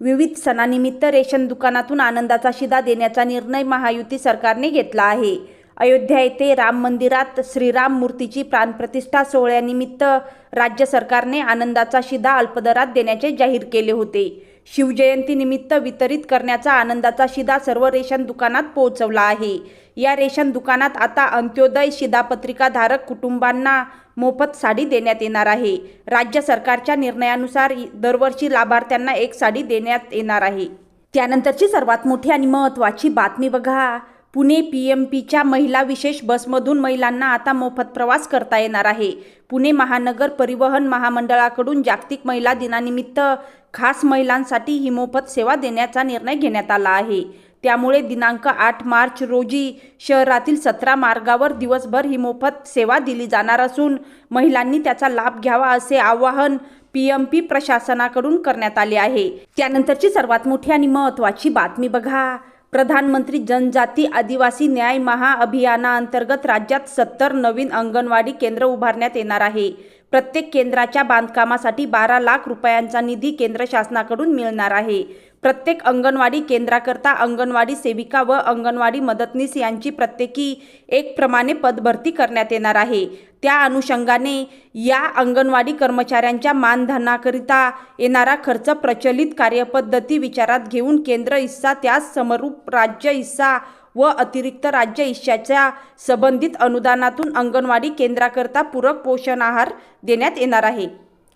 विविध सणानिमित्त रेशन दुकानातून आनंदाचा शिदा देण्याचा निर्णय महायुती सरकारने घेतला आहे. अयोध्या येथे राम मंदिरात श्रीराम मूर्तीची प्राणप्रतिष्ठा सोहळ्यानिमित्त राज्य सरकारने आनंदाचा शिदा अल्पदरात देण्याचे जाहीर केले होते. शिवजयंतीनिमित्त वितरित करण्याचा आनंदाचा शिदा सर्व रेशन दुकानात पोहोचवला आहे. या रेशन दुकानात आता अंत्योदय शिधापत्रिकाधारक कुटुंबांना मोफत साडी देण्यात येणार आहे. राज्य सरकारच्या निर्णयानुसार दरवर्षी लाभार्थ्यांना एक साडी देण्यात येणार आहे. त्यानंतरची सर्वात मोठी आणि महत्त्वाची बातमी बघा. पुणे पी एम पीच्या महिला विशेष बसमधून महिलांना आता मोफत प्रवास करता येणार आहे. पुणे महानगर परिवहन महामंडळाकडून जागतिक महिला दिनानिमित्त खास महिलांसाठी ही मोफत सेवा देण्याचा निर्णय घेण्यात आला आहे. त्यामुळे दिनांक आठ मार्च रोजी शहरातील सतरा मार्गावर दिवसभर ही मोफत सेवा दिली जाणार असून महिलांनी त्याचा लाभ घ्यावा असे आवाहन पी एम पी प्रशासनाकडून करण्यात आले आहे. त्यानंतरची सर्वात मोठी आणि महत्त्वाची बातमी बघा. प्रधानमंत्री जनजाती आदिवासी न्याय महाअभियानाअंतर्गत राज्यात सत्तर नवीन अंगणवाडी केंद्र उभारण्यात येणार आहे. प्रत्येक केंद्राच्या बांधकामासाठी बारा लाख रुपयांचा निधी केंद्र शासनाकडून मिळणार आहे. प्रत्येक अंगणवाडी केंद्राकरता अंगणवाडी सेविका व अंगणवाडी मदतनीस यांची प्रत्येकी एक प्रमाणे पदभरती करण्यात येणार आहे. त्या अनुषंगाने या अंगणवाडी कर्मचाऱ्यांच्या मानधनाकरिता येणारा खर्च प्रचलित कार्यपद्धती विचारात घेऊन केंद्र हिस्सा त्यास समरूप राज्य हिस्सा व अतिरिक्त राज्य हिश्श्याच्या संबंधित अनुदानातून अंगणवाडी केंद्राकरता पूरक पोषण आहार देण्यात येणार आहे.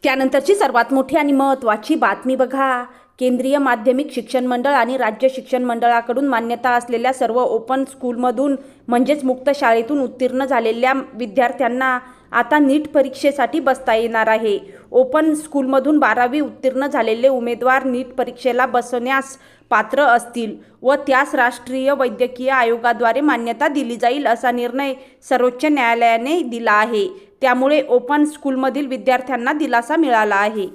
त्यानंतरची सर्वात मोठी आणि महत्त्वाची बातमी बघा. केंद्रीय माध्यमिक शिक्षण मंडळ आणि राज्य शिक्षण मंडळाकडून मान्यता असलेल्या सर्व ओपन स्कूलमधून म्हणजेच मुक्त शाळेतून उत्तीर्ण झालेल्या विद्यार्थ्यांना आता नीट परीक्षेसाठी बसता येणार आहे. ओपन स्कूलमधून बारावी उत्तीर्ण झालेले उमेदवार नीट परीक्षेला बसण्यास पात्र असतील व त्यास राष्ट्रीय वैद्यकीय आयोगाद्वारे मान्यता दिली जाईल असा निर्णय सर्वोच्च न्यायालयाने दिला आहे. त्यामुळे ओपन स्कूलमधील विद्यार्थ्यांना दिलासा मिळाला आहे.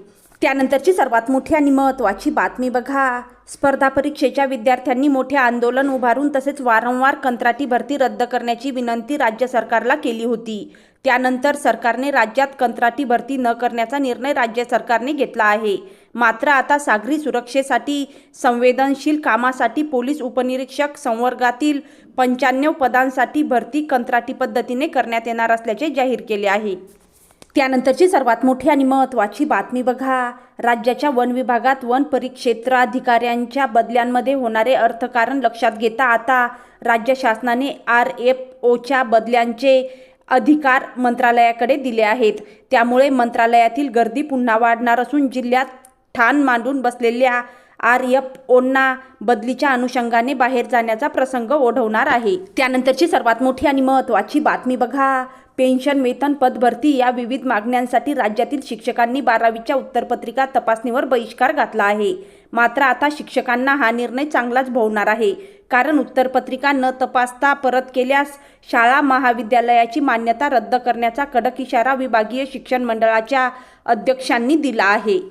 त्यानंतरची सर्वात मोठी आणि महत्त्वाची बातमी बघा. स्पर्धा परीक्षेच्या विद्यार्थ्यांनी मोठे आंदोलन उभारून तसेच वारंवार कंत्राटी भरती रद्द करण्याची विनंती राज्य सरकारला केली होती. त्यानंतर सरकारने राज्यात कंत्राटी भरती न करण्याचा निर्णय राज्य सरकारने घेतला आहे. मात्र आता सागरी सुरक्षेसाठी संवेदनशील कामासाठी पोलीस उपनिरीक्षक संवर्गातील पंच्याण्णव पदांसाठी भरती कंत्राटी पद्धतीने करण्यात येणार असल्याचे जाहीर केले आहे. त्यानंतरची सर्वात मोठी आणि महत्त्वाची बातमी बघा. राज्याच्या वन विभागात वन परिक्षेत्राधिकाऱ्यांच्या बदल्यांमध्ये होणारे अर्थकारण लक्षात घेता आता राज्य शासनाने आर एफ ओच्या बदल्यांचे अधिकार मंत्रालयाकडे दिले आहेत. त्यामुळे मंत्रालयातील गर्दी पुन्हा वाढणार असून जिल्ह्यात ठाण मांडून बसलेल्या आर एफ ओंना बदलीच्या अनुषंगाने बाहेर जाण्याचा प्रसंग ओढवणार आहे. त्यानंतरची सर्वात मोठी आणि महत्त्वाची बातमी बघा. पेन्शन वेतन पदभरती या विविध मागण्यांसाठी राज्यातील शिक्षकांनी बारावीच्या उत्तरपत्रिका तपासणीवर बहिष्कार घातला आहे. मात्र आता शिक्षकांना हा निर्णय चांगलाच भोवणार आहे. कारण उत्तरपत्रिका न तपासता परत केल्यास शाळा महाविद्यालयाची मान्यता रद्द करण्याचा कडक इशारा विभागीय शिक्षण मंडळाच्या अध्यक्षांनी दिला आहे.